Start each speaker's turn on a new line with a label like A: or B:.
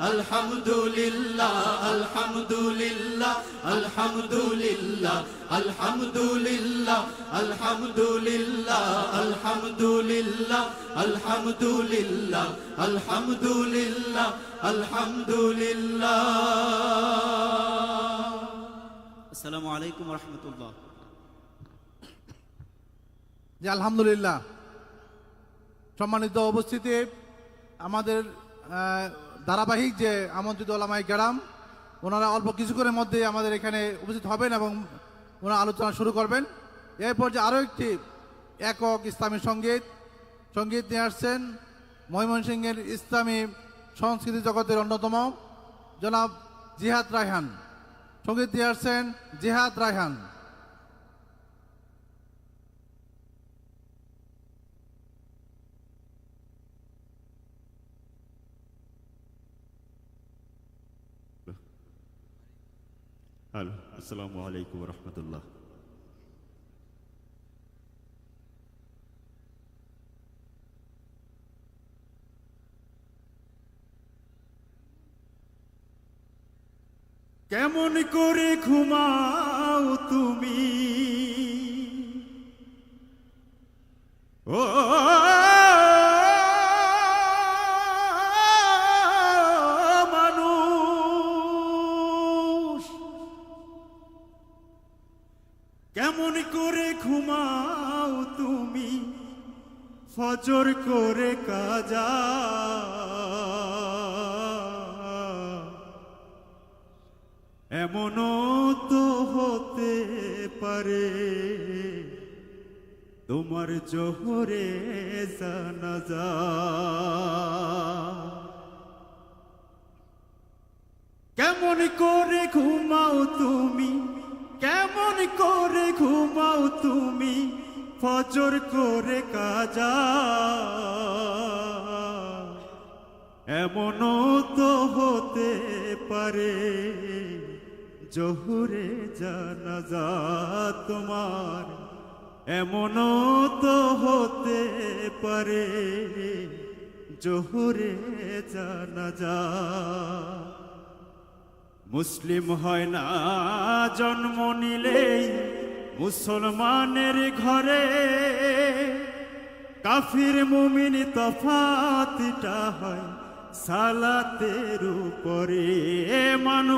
A: আলহামদুলিল্লাহ আলহামদুলিল্লাহ আলহামদুলিল্লাহ আলহামদুলিল্লাহ আলহামদুলিল্লাহ আলহামদুলিল্লাহ আলহামদুলিল্লাহ আলহামদুলিল্লাহ আলহামদুলিল্লাহ
B: আসসালামু আলাইকুম রহমতুল্লাহ
C: যে আলহামদুলিল্লাহ সম্মানিত উপস্থিতি আমাদের আহ, ধারাবাহিক যে আমন্ত্রিত ওলামাই গ্রাম ওনারা অল্প কিছুক্ষণের মধ্যে আমাদের এখানে উপস্থিত হবেন এবং ওনারা আলোচনা শুরু করবেন। এরপর যে আরও একটি একক ইসলামী সংগীত সংগীত নিয়ে আসছেন ময়মনসিংহের ইসলামী সংস্কৃতি জগতের অন্যতম জনাব জিহাদ রায়হান। সংগীত নিয়ে আসছেন জিহাদ রায়হান।
D: ہلو السلام علیکم ورحمۃ اللہ কেমন করে ঘুমাও তুমি? ও কেমন করে ঘুমাও তুমি? ফজর করে কাজা। এমনও তো হতে পারে তোমার জোহরে জানাজা। ঘুমাও তুমি, ফজর করে কাজা। এমনও তো হতে পারে, জহুরে জানাজা তোমার। এমনও তো হতে পারে, জহুরে জানাজা। মুসলিম হয় না, জন্ম নিলেই মুসলমানের ঘরে কাফির মুমিন তফাতটা হয় সালাতের উপরে। মানুষ